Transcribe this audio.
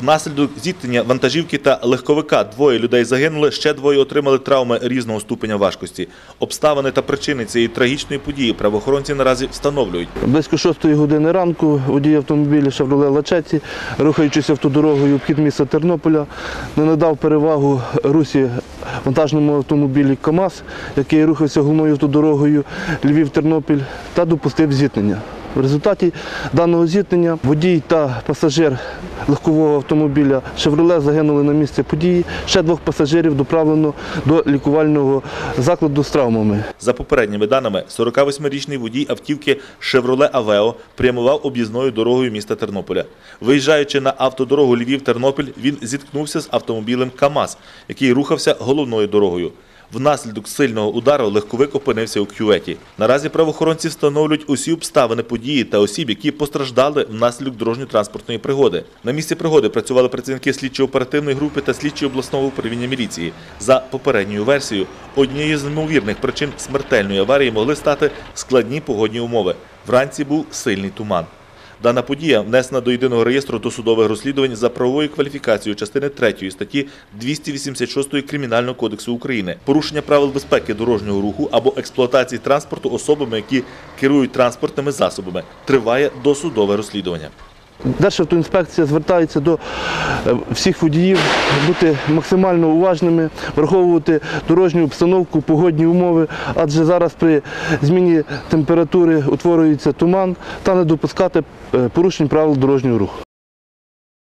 Внаслідок зіткнення вантажівки та легковика двоє людей загинули, ще двоє отримали травми різного ступеня важкості. Обставини та причини цієї трагічної події правоохоронці наразі встановлюють. Близько 6 години ранку водій автомобіля «Шевроле Лачеці», рухаючись автодорогою обхід міста Тернополя, не надав перевагу русі вантажному автомобілі КАМАЗ, який рухався головною автодорогою Львів-Тернопіль, та допустив зіткнення. В результаті даного зіткнення водій та пасажир легкового автомобіля «Шевроле» загинули на місці події. Ще двох пасажирів доправлено до лікувального закладу з травмами. За попередніми даними, 48-річний водій автівки «Шевроле Авео» прямував об'їзною дорогою міста Тернополя. Виїжджаючи на автодорогу Львів-Тернопіль, він зіткнувся з автомобілем КАМАЗ, який рухався головною дорогою. Внаслідок сильного удару легковик опинився у кюветі. Наразі правоохоронці встановлюють усі обставини події та осіб, які постраждали внаслідок дорожньо-транспортної пригоди. На місці пригоди працювали працівники слідчо-оперативної групи та слідчі обласного управління міліції. За попередньою версією, однією з ймовірних причин смертельної аварії могли стати складні погодні умови. Вранці був сильний туман. Дана подія внесена до єдиного реєстру досудових розслідувань за правовою кваліфікацією частини 3 статті 286 Кримінального кодексу України, порушення правил безпеки дорожнього руху або експлуатації транспорту особами, які керують транспортними засобами. Триває досудове розслідування. Державтоінспекція звертається до е, всіх водіїв бути максимально уважними, враховувати дорожню обстановку, погодні умови, адже зараз при зміні температури утворюється туман та не допускати е, порушень правил дорожнього руху.